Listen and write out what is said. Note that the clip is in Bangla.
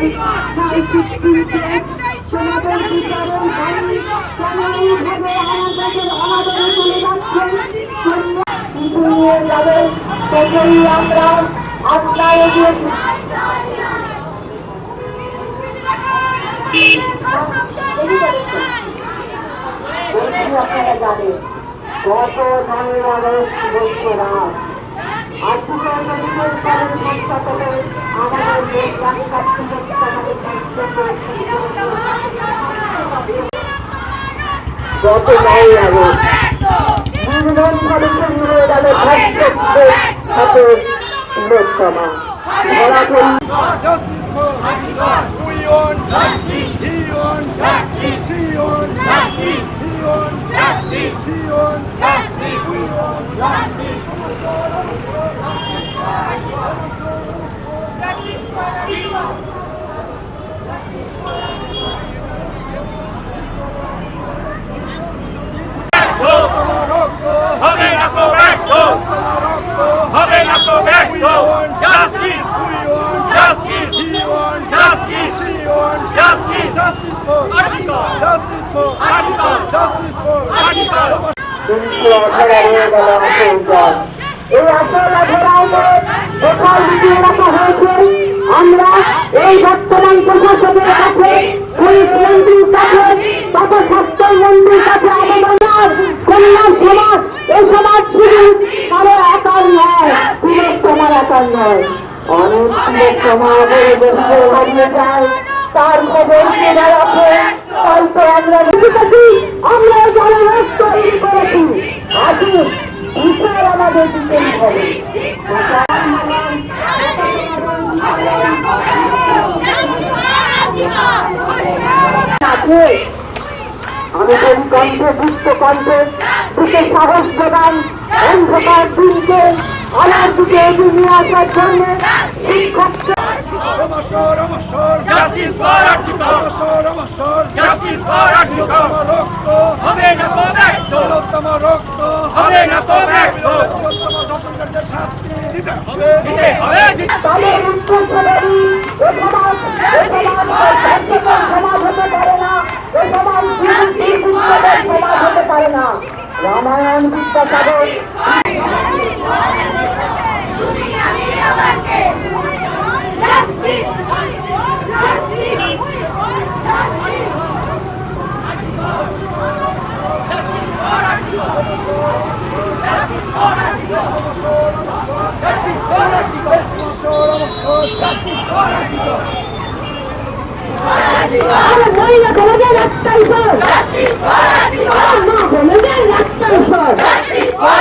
নারী সমাবেশ বিচারণ করেন কোনোভাবে আমাদের আমাদের তুলে রাখছেন নিয়ে যাবেন সেজন্য আমাদের আপনার আপনারা জানেন গত নয় আগস্ট বৈশ্যরাজ আজকে আমাদের দেশ গত নয় আগস্ট নির্মম ভাবে নিয়ে গেল সাথে লোকসভা ধরা পড়ল Justice Justice. Justice Justice for Justice for article Justice for এই রাখা হয়েছে আমরা এই বর্তমান প্রশাসনের কাছে পুলিশ মন্ত্রীর কাছে তথা স্বাস্থ্য মন্ত্রীর কাছে আবেদন কন্যা সমাজ এই সমাজ শুধু কারও একার নয় পুলিশ তোমার একার নয় অনেক পুলিশ বসে যায় তার খবর কে রাখে তাই তো আমরা লিখেছি আমরা রক্ত তৈরি করেছি আসুন বিচার আমাদের দিতেই হবে আমি বলি কণ্ঠে গুপ্ত কণ্ঠে দিকে সাহস যোগান অন্ধকার দিনকে আলোর দিকে নিয়ে আসার জন্য for Justice for Akhisar! Justice for